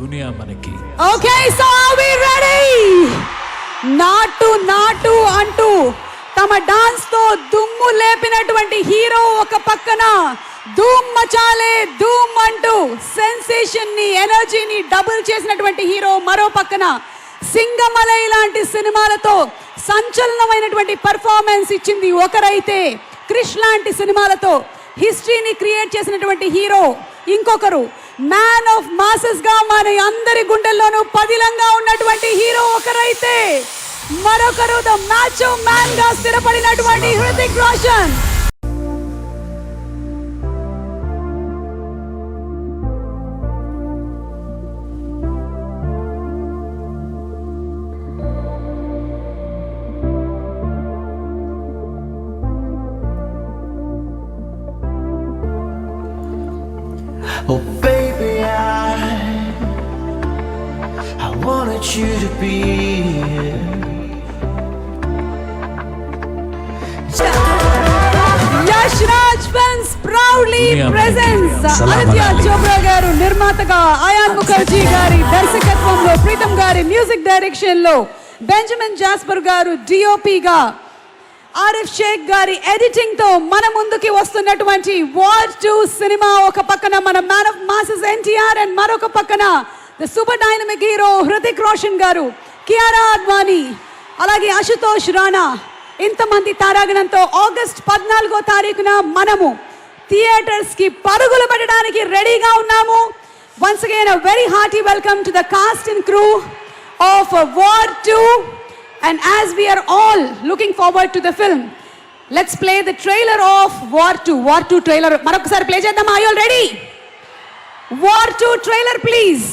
దునియా మనకి. Okay so are we ready Naatu Naatu అంటూ తమ డాన్స్తో దుమ్ము లేపినటువంటి హీరో ఒక పక్కన ధూమ్ మచాలే ధూమ్ అంటూ సెన్సేషన్ని ఎనర్జీని డబుల్ చేసినటువంటి హీరో మరో పక్కన సింగమలై లాంటి సినిమాలతో సంచలనమైనటువంటి పర్ఫార్మెన్స్ ఇచ్చింది ఒకరైతే క్రిష్ లాంటి సినిమాలతో హిస్టరీని క్రియేట్ చేసినటువంటి హీరో ఇంకొకరు మ్యాన్ ఆఫ్ మాసెస్ మన అందరి గుండెల్లోనూ పదిలంగా ఉన్నటువంటి హీరో ఒకరైతే మరొకరు ద మ్యాచ్ మ్యాన్గా స్థిరపడినటువంటి Hrithik Roshan. Oh, wanted you to be here. Yash Raj films proudly presents Aditya. Chopra garu నిర్మాతగా అయాన్ ముఖర్జీ గారి దర్శకత్వంలో ప్రీతం గారి మ్యూజిక్ డైరెక్షన్లో బెంజమిన్ జాస్పర్ గారు డిఓపిగా ఆరిఫ్ షేక్ గారి ఎడిటింగ్తో మన ముందుకి వస్తున్నటువంటి వార్ టూ సినిమా ఒక పక్కన మన man of masses NTR and మరొక పక్కన the super dynamic hero Hrithik Roshan garu Kiara Advani అలాగే అశుతోష్ రాణా ఇంతమంది తారాగణంతో ఆగస్ట్ పద్నాలుగో తారీఖున మనము థియేటర్స్కి పరుగులు పెట్టడానికి రెడీగా ఉన్నాము once again a very hearty welcome to the cast in crew of War two and as we're all looking forward to the film let's play the trailer of War War 2. War 2 trailer. మరొకసారి play చేద్దామా? I already War two trailer please